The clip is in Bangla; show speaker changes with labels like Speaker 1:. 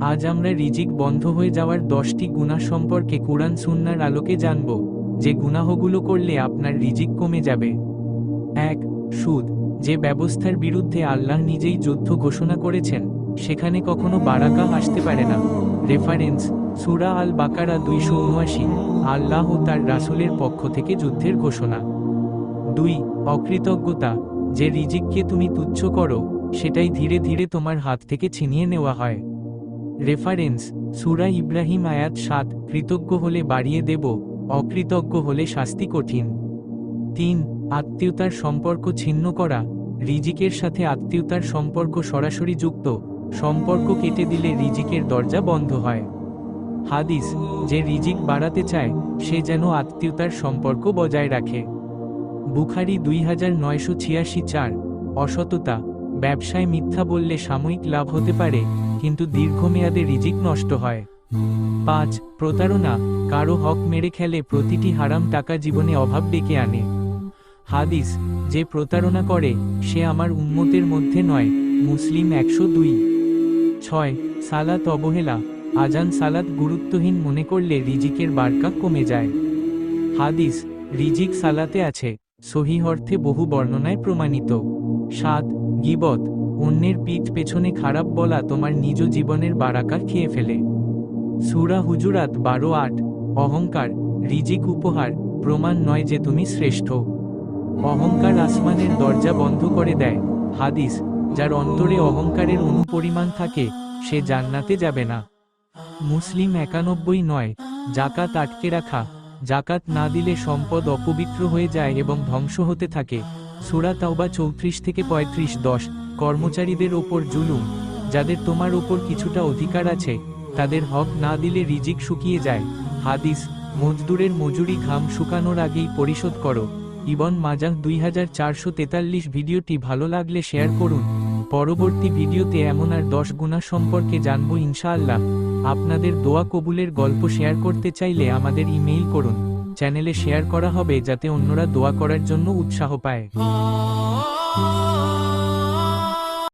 Speaker 1: আজ আমরা রিজিক বন্ধ হয়ে যাওয়ার দশটি গুনাহ সম্পর্কে কোরআন সুন্নার আলোকে জানব, যে গুনাহগুলো করলে আপনার রিজিক কমে যাবে। এক, সুদ, যে ব্যবস্থার বিরুদ্ধে আল্লাহ নিজেই যুদ্ধ ঘোষণা করেছেন, সেখানে কখনো বারাকা আসতে পারে না। রেফারেন্স, সুরা আল বাকারা দুইশো উনআশি, আল্লাহ ও তার রাসূলের পক্ষ থেকে যুদ্ধের ঘোষণা। দুই, অকৃতজ্ঞতা, যে রিজিককে তুমি তুচ্ছ করো, সেটাই ধীরে ধীরে তোমার হাত থেকে ছিনিয়ে নেওয়া হয়। রেফারেন্স, সুরা ইব্রাহিম আয়াত সাত, কৃতজ্ঞ হলে বাড়িয়ে দেব, অকৃতজ্ঞ হলে শাস্তি কঠিন। তিন, আত্মীয়তার সম্পর্ক ছিন্ন করা, রিজিকের সাথে আত্মীয়তার সম্পর্ক সরাসরি যুক্ত, সম্পর্ক কেটে দিলে রিজিকের দরজা বন্ধ হয়। হাদিস, যে রিজিক বাড়াতে চায়, সে যেন আত্মীয়তার সম্পর্ক বজায় রাখে। বুখারি দুই হাজার নয়শো ছিয়াশি চার, অসততা, ব্যবসায় মিথ্যা বললে সাময়িক লাভ হতে পারে কিন্তু দীর্ঘমেয়াদে রিজিক নষ্ট হয়। পাঁচ, প্রতারণা। কারও হক মেরে খেলে প্রতিটি হারাম টাকা জীবনে অভাব ডেকে আনে। হাদিস, যে প্রতারণা করে, সে আমার উন্মতের মধ্যে নয়, মুসলিম একশো দুই। ছয়, সালাত অবহেলা। আজান সালাত গুরুত্বহীন মনে করলে রিজিকের বার্কা কমে যায়। হাদিস, রিজিক সালাতে আছে। সহি অর্থে বহু বর্ণনায় প্রমাণিত। সাত, গিবত। অন্যের পিঠ পেছনে খারাপ বলা তোমার নিজ জীবনের বারাকা খেয়ে ফেলে। সুরা হুজুরাত বারো আট, অহংকার, রিজিক উপহার, প্রমাণ নয় যে তুমি শ্রেষ্ঠ। অহংকার আসমানের দরজা বন্ধ করে দেয়। হাদিস, যার অন্তরে অহংকারের অনুপরিমাণ থাকে, সে জান্নাতে যাবে না। মুসলিম একানব্বই নয় জাকাত আটকে রাখা। জাকাত না দিলে সম্পদ অপবিত্র হয়ে যায় এবং ধ্বংস হতে থাকে। সুরা তাওবা চৌত্রিশ থেকে পঁয়ত্রিশ, দশ। কর্মচারীদের ওপর জুলুম, যাদের তোমার ওপর কিছুটা অধিকার আছে, তাদের হক না দিলে রিজিক শুকিয়ে যায়। হাদিস, মজদুরের মজুরি ঘাম শুকানোর আগেই পরিশোধ করো। ইবন মাজাহ দুই হাজার চারশো তেতাল্লিশ ভিডিওটি ভালো লাগলে শেয়ার করুন। পরবর্তী ভিডিওতে এমন আর দশ গুণা সম্পর্কে জানব ইনশাআল্লাহ। আপনাদের দোয়া কবুলের গল্প শেয়ার করতে চাইলে আমাদের ইমেইল করুন। চ্যানেলে শেয়ার করা হবে যাতে অন্যরা দোয়া করার জন্য উৎসাহ পায়।